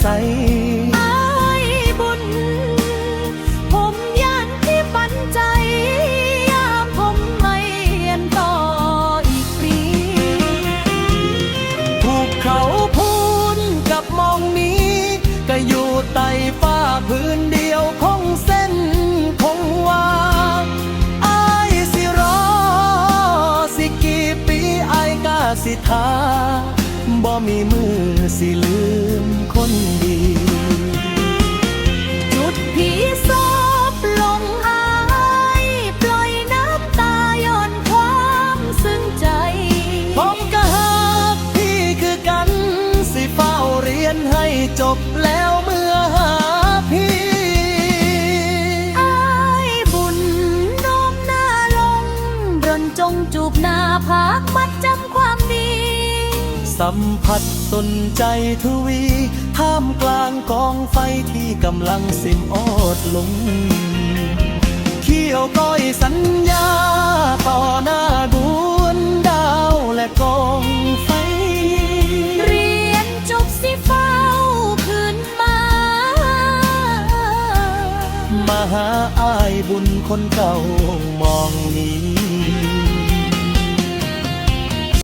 ใสอาบุญ ผมย่นที่ปันใจ ยามผมไม่เรียนต่ออีกปีภูเขาพูนกับมองนี้ ก็อยู่ใต้ฟ้าพื้นเดียวคงเส้นคงวาอาสิรอ สิกี่ปีอากาสิทา บ่มีมือสิลืมคนดีจุดผีซอบลงอาย ปล่อยน้ำตาย่อนความซึ้งใจ ผมก็ฮักพี่คือกัน สิเฝ้าเรียนให้จบแล้วเมื่อหาพี่อายบุญน้อมนาลงรนจงจูบหน้าพักมัดจำความดี สัมผัสสนใจทวี ท่ามกลางกองไฟที่กำลังสิ้นอดลงเขี้ยวก้อยสัญญา ต่อหน้าดวงดาวและกองไฟ เรียนจบสิเฝ้าคืนมา มาหาอายบุญคนเก่ามองนี้